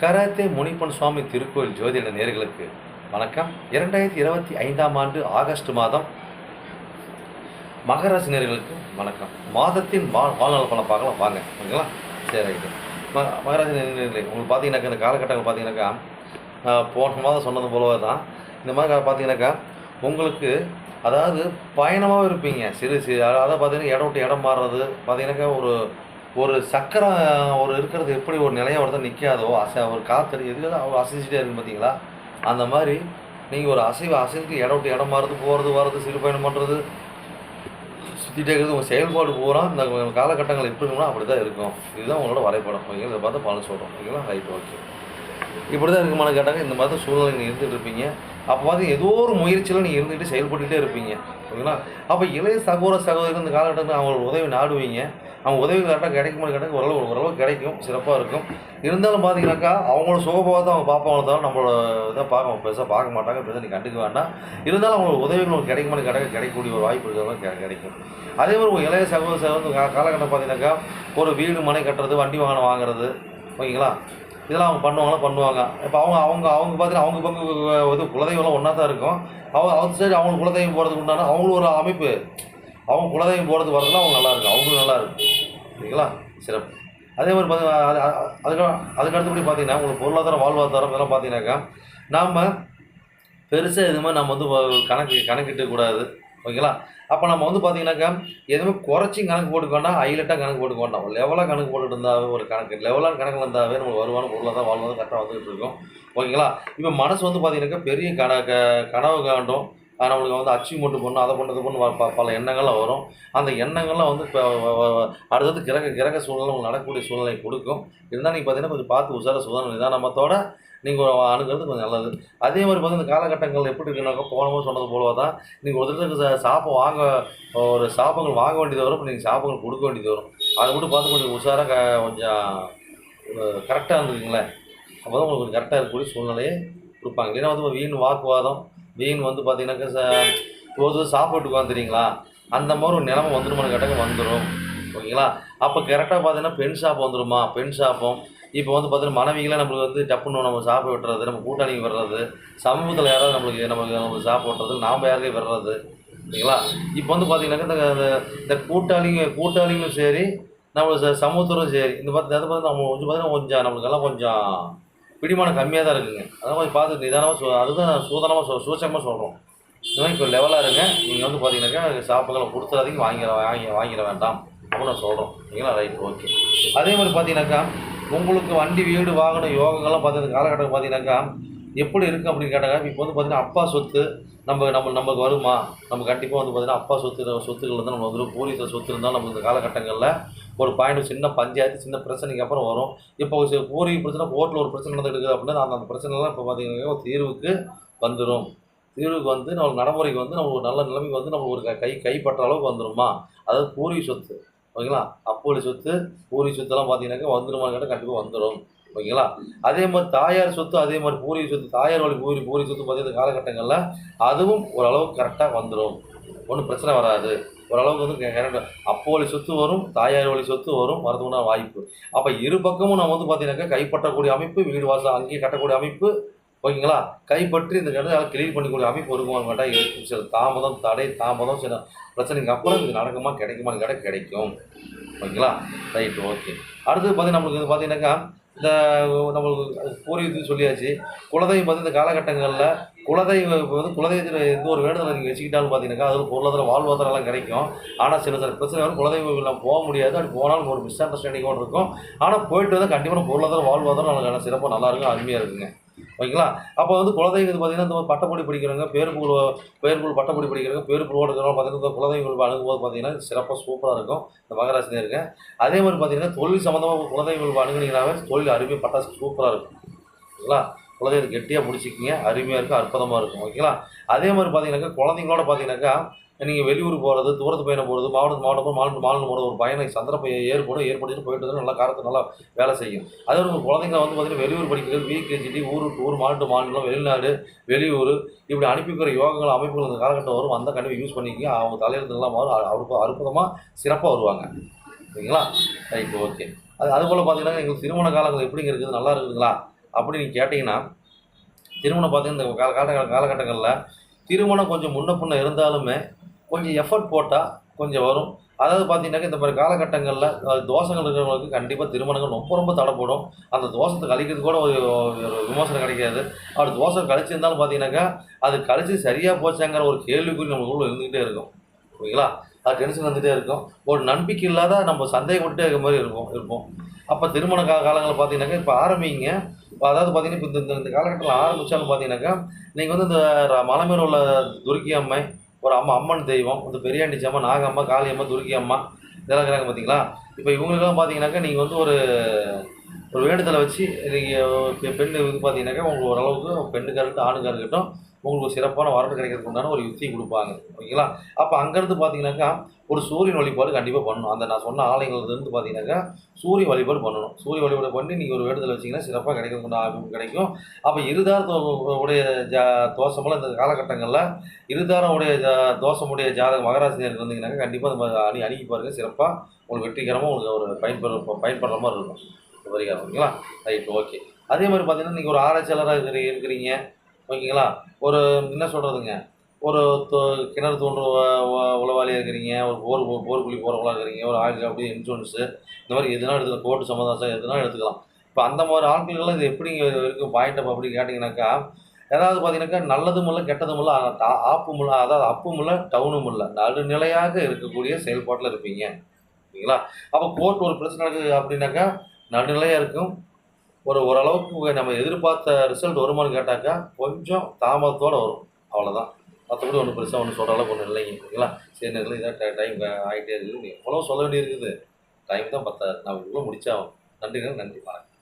Karate Munippan சுவாமி திருக்கோயில் ஜோதிட நேர்களுக்கு வணக்கம். இரண்டாயிரத்தி இருபத்தி ஐந்தாம் ஆண்டு ஆகஸ்ட் மாதம் மகராசி நேர்களுக்கு வணக்கம். மாதத்தின் வா வாழ்நாள் பணம் பார்க்கலாம். வாங்க ஓகேங்களா? சரி ரைட்டு. ம மகராசி நேர்களை உங்களுக்கு பார்த்தீங்கன்னாக்கா இந்த காலகட்டங்கள் பார்த்தீங்கன்னாக்கா போன மாதம் சொன்னது போலவே தான். இந்த மாதிரி பார்த்தீங்கன்னாக்கா உங்களுக்கு அதாவது பயணமாகவும் இருப்பீங்க. சிறு சிறு அதாவது பார்த்தீங்கன்னா இடம் விட்டு இடம் மாறுறது பார்த்தீங்கன்னாக்கா ஒரு ஒரு சக்கரம் ஒரு இருக்கிறது எப்படி ஒரு நிலையாக ஒருத்தர் நிற்காதோ அசை ஒரு காற்று எதுல அவர் அசைச்சிட்டே இருக்கு பார்த்தீங்களா அந்த மாதிரி நீங்கள் ஒரு அசைவு அசைஞ்சு இடம் விட்டு இடம் மாறுறது போகிறது வர்றது சிறு பயணம் பண்ணுறது சுற்றிட்டே இருக்கிறது உங்கள் செயல்பாடு பூரா இந்த காலகட்டங்கள் எப்படி இருக்குமோ அப்படி தான் இருக்கும். இதுதான் உங்களோட வரைபடம். ஓகேங்களா? இதை பார்த்து பலன் சொல்கிறோம் ஓகேங்களா? Right okay. இப்படி தான் இருக்குமான கேட்டாங்க. இந்த மாதிரி சூழ்நிலை நீங்கள் இருந்துகிட்டு இருப்பீங்க. அப்போ பார்த்து ஏதோ ஒரு முயற்சியில் நீங்கள் இருந்துகிட்டு செயல்பட்டுகிட்டே இருப்பீங்க. ஓகேங்களா அப்போ இளைய சகோதர சகோதரிகள் இந்த காலகட்டத்தில் அவங்களோட உதவி நாடுவீங்க. அவங்க உதவி கரெக்டாக கிடைக்குமா கேட்டால் ஓரளவு ஓரளவு கிடைக்கும். சிறப்பாக இருக்கும். இருந்தாலும் பார்த்தீங்கன்னாக்கா அவங்களோட சுகபோகத்தை அவங்க பார்ப்பாங்க தவிர நம்மளோட இதை பார்க்க பெருசாக பார்க்க மாட்டாங்க. பெருசாக நீ கண்டுக்க வேண்டாம். இருந்தாலும் அவங்களோட உதவிகள் உங்களுக்கு கிடைக்குமான்னு கேட்டால் கிடைக்கக்கூடிய ஒரு வாய்ப்பு இருக்கிறவங்க கிடைக்கும். அதே மாதிரி ஒரு இளைய சகோதர சகோதரர் காலகட்டம் பார்த்தீங்கன்னாக்கா ஒரு வீடு மனை கட்டுறது வண்டி வாகனம் வாங்குறது. ஓகேங்களா? இதெல்லாம் அவங்க பண்ணுவாங்களா பண்ணுவாங்க. இப்போ அவங்க அவங்க அவங்க பார்த்தீங்கன்னா அவங்க பங்கு இது குலதெய்வம்லாம் ஒன்றா தான் இருக்கும். அவங்க அவுட் சைடு அவங்க குலதெய்வம் போகிறதுக்கு உண்டான அவங்களும் ஒரு அமைப்பு. அவங்க குலதெய்வம் போகிறது வரதுலாம் அவங்க நல்லா இருக்கும். அவங்களும் நல்லா இருக்கும். சரிங்களா சிறப்பு. அதே மாதிரி பார்த்தீங்கன்னா அது- அதுக்கடுத்தபடி அதுக்கு அதுக்கு அடுத்தபடி பார்த்தீங்கன்னா உங்களுக்கு பொருளாதாரம் வாழ்வாதாரம் இதெல்லாம் பார்த்தீங்கன்னாக்கா நாம் பெருசாக இது மாதிரி நம்ம வந்து கணக்கு கணக்கிட்டக்கூடாது ஓகேங்களா? அப்போ நம்ம வந்து பார்த்தீங்கன்னாக்கா எதுவுமே குறைச்சி கணக்கு போட்டுக்க வேண்டாம் ஹைலைட்டாக கணக்கு போட்டுக்க வேண்டாம். லெவலாக கணக்கு போட்டுட்டு இருந்தாவே ஒரு கணக்கு லெவலாக கணக்கில் இருந்தாவே நம்ம வருவான தான் வாழ்வாதாரம் கரெக்டாக வந்துகிட்டு இருக்கும். ஓகேங்களா? இப்போ மனசு வந்து பார்த்தீங்கன்னாக்கா பெரிய கன க- கனவு காண்டும் நம்மளுக்கு வந்து அச்சீவ்மெண்ட் பண்ணணும் அதை பண்ணது பண்ணு பல எண்ணங்கள்லாம் வரும். அந்த எண்ணங்கள்லாம் வந்து இப்போ அடுத்தது கிரக கிரக சூழ்நிலை உங்களுக்கு நடக்கக்கூடிய சூழ்நிலை கொடுக்கும். இருந்தால் நீங்கள் பார்த்தீங்கன்னா கொஞ்சம் பார்த்து உசார சுதாரண நிதானமத்தோட நீங்கள் அணுகிறது கொஞ்சம் நல்லது. அதே மாதிரி பார்த்தீங்கன்னா இந்த காலகட்டங்கள் எப்படி இருக்குனாக்கா போனமோ சொன்னது போல தான் நீங்கள் ஒருத்தருக்கு சா- சாப்பம் வாங்க ஒரு சாப்பங்கள் வாங்க வேண்டியது வரும் இப்போ நீங்கள் சாப்பங்கள் கொடுக்க வேண்டியது வரும். அதை மட்டும் பார்த்து கொஞ்சம் உஷாராக க கொஞ்சம் கரெக்டாக இருந்துக்குங்களேன். அப்போ தான் உங்களுக்கு கொஞ்சம் கரெக்டாக இருக்கக்கூடிய சூழ்நிலையை கொடுப்பாங்க. ஏன்னா வந்து வீண் வாக்குவாதம் வீண் வந்து பார்த்தீங்கன்னாக்கா ச- போது சாப்பிட்டுக்கு வந்துடுறீங்களா அந்த மாதிரி ஒரு நிலைமை வந்துடுமான்னு கேட்டால் வந்துடும் ஓகேங்களா? அப்போ கரெக்டாக பார்த்தீங்கன்னா பெண் ஷாப் வந்துடுமா பெண் ஷாப்பும் இப்போ வந்து பார்த்தீங்கன்னா மனைவிகளை நம்மளுக்கு வந்து டப்புன்னு நம்ம சாப்பிட விட்டுறது நம்ம கூட்டாளிங்க வர்றது சமூகத்தில் யாராவது நம்மளுக்கு நமக்கு நம்மளுக்கு சாப்பிட விட்டுறது நாம் யாருக்கே வர்றது ஓகேங்களா? இப்போ வந்து பார்த்தீங்கன்னாக்கா இந்த- இந்த- இந்த கூட்டாளிங்க கூட்டாளிங்களும் சரி நம்மளுக்கு ச- சமூகத்தரும் சரி இந்த பார்த்து அதை பார்த்து நம்ம கொஞ்சம் பார்த்தீங்கன்னா கொஞ்சம் நம்மளுக்கெல்லாம் கொஞ்சம் பிடிமானம் கம்மியாக தான் இருக்குங்க. அதான் கொஞ்சம் பார்த்து நிதானமாக சு அதுதான் சூதனமாக சொ சூச்சமாக சொல்கிறோம் இந்த மாதிரி இப்போ லெவலாக இருங்க. நீங்கள் வந்து பார்த்தீங்கன்னாக்கா சாப்புகளை கொடுத்துறாதீங்க வாங்கிட வாங்கி வாங்கிட வேண்டாம் அப்படின்னு நான் சொல்கிறோம் ஓகேங்களா ரைட் ஓகே அதே மாதிரி பார்த்தீங்கன்னாக்கா உங்களுக்கு வண்டி வீடு வாகனம் யோகங்கள்லாம் பார்த்தீங்கன்னா காலகட்டம் பார்த்தீங்கன்னாக்கா எப்படி இருக்குது அப்படின்னு கேட்டாங்க இப்போ வந்து பார்த்தீங்கன்னா அப்பா சொத்து நம்ம நம்ம நமக்கு வருமா? நம்ம கண்டிப்பாக வந்து பார்த்தீங்கன்னா அப்பா சொத்து சொத்துக்கள் வந்து நம்ம வந்து பூர்வீக சொத்து இருந்தால் நம்ம இந்த காலகட்டங்களில் ஒரு பாயிண்ட் சின்ன பஞ்சாயத்து சின்ன பிரச்சனைக்கு அப்புறம் வரும். இப்போ ஒரு சில பூர்வீக பிரச்சனை கோர்ட்டில் ஒரு பிரச்சனை நடந்துட்டு அப்படின்னா அந்த அந்த பிரச்சனைலாம் இப்போ பார்த்தீங்கன்னா ஒரு தீர்வுக்கு வந்துடும் தீர்வுக்கு வந்து நம்ம நடைமுறைக்கு வந்து நம்ம ஒரு நல்ல நிலைமைக்கு வந்து நம்ம ஒரு க- கை கைப்பற்ற அளவுக்கு வந்துருமா? அதாவது பூர்வீக சொத்து ஓகேங்களா? அப்போலி சொத்து பூர்வீக சொத்துலாம் பார்த்தீங்கன்னாக்கா வந்துருமா கேட்டால் கண்டிப்பாக வந்துடும் ஓகேங்களா? அதே மாதிரி தாயார் சொத்து அதே மாதிரி பூர்வீக சொத்து தாயார் வழி பூரி பூரி சொத்து பார்த்தீங்கன்னா காலகட்டங்களில் அதுவும் ஓரளவுக்கு கரெக்டாக வந்துடும் ஒன்றும் பிரச்சனை வராது. ஓரளவுக்கு வந்து கரெக்டாக அப்போ வழி சொத்து வரும் தாயார் வழி சொத்து வரும் வரதுக்குன்னா வாய்ப்பு. அப்போ இரு பக்கமும் நம்ம வந்து பார்த்தீங்கன்னாக்கா கைப்பற்றக்கூடிய அமைப்பு வீடு வாசல் அங்கேயே கட்டக்கூடிய அமைப்பு ஓகேங்களா? கைப்பற்றி இந்த இடத்துல கிளீன் பண்ணிக்கூடிய அமைப்பு இருக்குமா கேட்டால் இருக்கும் சில தாமதம் தடை தாமதம் சில பிரச்சனைக்கு அப்புறம் இது நடக்குமா கிடைக்குமான்னு கேட்டால் கிடைக்கும். ஓகேங்களா? Right okay. அடுத்தது பார்த்தீங்கன்னா நம்மளுக்கு வந்து பார்த்தீங்கன்னாக்கா இந்த நம்மளுக்கு பூர்வீகத்துக்கு சொல்லியாச்சு குலதெய்வம் பார்த்து இந்த காலகட்டங்களில் குலதெய்வம் இப்போ வந்து குலதெய்வத்தில் எந்த ஒரு வேண்டுதலை நீங்கள் வச்சுக்கிட்டாலும் பார்த்தீங்கன்னா அது பொருளாதார வாழ்வாதாரம்லாம் கிடைக்கும். ஆனால் சில சில பிரச்சனை வரும் குலதெய்வம் நம்ம போக முடியாது. அப்படி போனாலும் ஒரு மிஸ் அண்டர்ஸ்டாண்டிங்கோடு இருக்கும். ஆனால் போயிட்டு வந்தால் கண்டிப்பாக பொருளாதார வாழ்வாதாரம் நல்லா சிறப்பாக நல்லாயிருக்கும் அருமையாக இருக்குங்க. ஓகேங்களா? அப்போ வந்து குலதெய்வம் பார்த்தீங்கன்னா இந்த பட்டப்படி படிக்கிறவங்க பேருப்புகள் பேருப்புகள் பட்டப்படி படிக்கிறவங்க பேருப்புகளோடு இருக்கிறவங்க பார்த்தீங்கன்னா இந்த குலதெய்வங்கள் அணுகும்போது பார்த்தீங்கன்னா சிறப்பாக சூப்பராக இருக்கும். இந்த மகராசினே இருக்கு. அதே மாதிரி பார்த்தீங்கன்னா தொழில் சம்மந்தமாக குலதெய்வங்கள் அணுகுனீங்கன்னாவே தொழில் அருமையாக பட்டாசு சூப்பராக இருக்கும். ஓகேங்களா? குலதெய்வம் கெட்டியாக முடிச்சிக்கிங்க அருமையாக இருக்கும் அற்புதமாக இருக்கும். ஓகேங்களா? அதே மாதிரி பார்த்தீங்கன்னாக்கா குழந்தைங்களோட பார்த்தீங்கன்னாக்கா நீங்கள் வெளியூர் போகிறது தூரத்து பயணம் போகிறது மாவட்டத்து மாவட்டம் மாநில மாநிலம் போகிறது ஒரு பயணம் சந்தர்ப்பம் ஏற்படும் ஏற்படுத்திட்டு போயிட்டு வந்து நல்லா காரத்தை நல்லா வேலை செய்யும். அதே ஒரு குழந்தைங்க வந்து பார்த்தீங்கன்னா வெளியூர் படிக்கிறது விகேஜிடி ஊர் ஊர் மாநில மாநிலம் வெளிநாடு வெளியூர் இப்படி அனுப்பிக்கிற யோகங்கள் அமைப்புகள் இந்த காலகட்டம் வரும் அந்த கண்டிப்பாக யூஸ் பண்ணிக்கி அவங்க தலையெழுத்துலாம் மாறும். அவருக்கு அற்புதமாக சிறப்பாக வருவாங்க. ஓகேங்களா ரைட் ஓகே அது அதுபோல் பார்த்தீங்கன்னா எங்களுக்கு திருமண காலங்கள் எப்படிங்க இருக்குது? நல்லா இருக்குதுங்களா? அப்படின்னு கேட்டிங்கன்னா திருமணம் பார்த்தீங்கன்னா இந்த கால கால காலகட்டங்களில் திருமணம் கொஞ்சம் முன்ன பின்ன இருந்தாலுமே கொஞ்சம் எஃபர்ட் போட்டால் கொஞ்சம் வரும். அதாவது பார்த்தீங்கன்னாக்கா இந்த மாதிரி காலகட்டங்களில் தோஷங்கள் இருக்கிறவங்களுக்கு கண்டிப்பாக திருமணங்கள் ரொம்ப ரொம்ப தடைப்படும். அந்த தோஷத்தை கழிக்கிறது கூட ஒரு ஒரு விமோசனம் கிடைக்காது. அப்படி தோஷம் கழிச்சிருந்தாலும் பார்த்தீங்கன்னாக்கா அது கழிச்சு சரியாக போச்சாங்கிற ஒரு கேள்விக்குறி நம்மளுக்குள்ள இருந்துகிட்டே இருக்கும். ஓகேங்களா அது டென்ஷன் வந்துகிட்டே இருக்கும். ஒரு நம்பிக்கை இல்லாத நம்ம சந்தேகப்பட்டுட்டே இருக்க மாதிரி இருக்கும் இருப்போம். அப்போ திருமண கா காலங்களில் பார்த்தீங்கன்னாக்கா இப்போ ஆரம்பிங்க. இப்போ அதாவது பார்த்தீங்கன்னா இப்போ இந்த இந்த காலகட்டத்தில் ஆரம்பித்தாலும் பார்த்தீங்கன்னாக்கா நீங்கள் வந்து இந்த மலை மேல உள்ள துருக்கி அம்மை ஒரு அம்மா அம்மன் தெய்வம் இந்த பெரியாண்டி அம்மா நாகம்மா காளியம்மா துருக்கி அம்மா இதெல்லாம் இருக்கிறாங்க பார்த்தீங்களா இப்போ இவங்களுக்கெல்லாம் பார்த்தீங்கன்னாக்கா நீங்கள் வந்து ஒரு ஒரு வேண்டுதலை வச்சு நீங்கள் பெண் இது பார்த்தீங்கன்னாக்கா உங்களுக்கு ஓரளவுக்கு பெண்ணுக்காக இருக்கட்டும் ஆணுக்காக இருக்கட்டும் உங்களுக்கு சிறப்பான வரவு கிடைக்கிறதுக்கு உண்டான ஒரு யுக்தி கொடுப்பாங்க. ஓகேங்களா? அப்போ அங்கேருந்து பார்த்தீங்கன்னாக்கா ஒரு சூரியன் வழிபாடு கண்டிப்பாக பண்ணணும். அந்த நான் சொன்ன ஆலயங்கள்லேருந்து பார்த்தீங்கன்னாக்கா சூரிய வழிபாடு பண்ணணும். சூரிய வழிபாடு பண்ணி நீங்கள் ஒரு வேண்டுதல் வச்சிங்கன்னா சிறப்பாக கிடைக்கிறதுக்கு உண்டான கிடைக்கும். அப்போ இருதார உடைய ஜா தோஷமெல்லாம் இந்த காலகட்டங்களில் இருதாரம் உடைய ஜா தோஷமுடைய ஜாதக மகராசினியர் இருந்தீங்கன்னாக்கா கண்டிப்பாக அந்த மாதிரி அணி அணுகி பாருங்க சிறப்பாக உங்களுக்கு வெற்றிகரமாக உங்களுக்கு ஒரு பயன்பெற பயன்படுற மாதிரி இருக்கும். வரிகாரம் ஓகேங்களா? Right okay. அதே மாதிரி பார்த்தீங்கன்னா நீங்கள் ஒரு ஆராய்ச்சியாளராக இருக்கிறீங்க. ஓகேங்களா? ஒரு என்ன சொல்கிறதுங்க ஒரு கிணறு தோன்ற உளவாளியாக இருக்கிறீங்க ஒரு போர் போ- போர்க்குழி போகிறவங்களா இருக்கிறீங்க ஒரு ஆயில் அப்படி இன்சூரன்ஸு இந்த மாதிரி எதுனா எடுத்துக்கலாம் கோர்ட்டு சம்மந்தம் எதுனா எடுத்துக்கலாம். இப்போ அந்த மாதிரி ஆட்கள்லாம் இது எப்படி இருக்கும் பாயிண்ட் அப் அப்படின்னு கேட்டிங்கனாக்கா ஏதாவது பார்த்தீங்கன்னாக்கா நல்லதும் இல்லை கெட்டதும் இல்லை ஆப்பும் இல்லை அதாவது அப்பும் இல்லை டவுனும் இல்லை நடுநிலையாக இருக்கக்கூடிய செயல்பாட்டில் இருப்பீங்க. ஓகேங்களா? அப்போ கோர்ட் ஒரு பிரச்சனை இருக்குது அப்படின்னாக்கா நடுநிலையாக இருக்கும் ஒரு ஓரளவுக்கு நம்ம எதிர்பார்த்த ரிசல்ட் வருமானு கேட்டாக்கா கொஞ்சம் தாமதத்தோடு வரும். அவ்வளோதான் மற்றபடி ஒன்றும் பெருசாக ஒன்று சொல்கிற அளவுக்கு ஒன்றும் இல்லைங்க. ஓகேங்களா சரி நேரில் இதான் டைம் ஆகிட்டே இருக்குது. எவ்வளோ சொல்ல வேண்டியிருக்குது டைம் தான் பத்தாது. நான் இவ்வளோ முடிச்சாகும் நன்றி நன்றி வணக்கம்.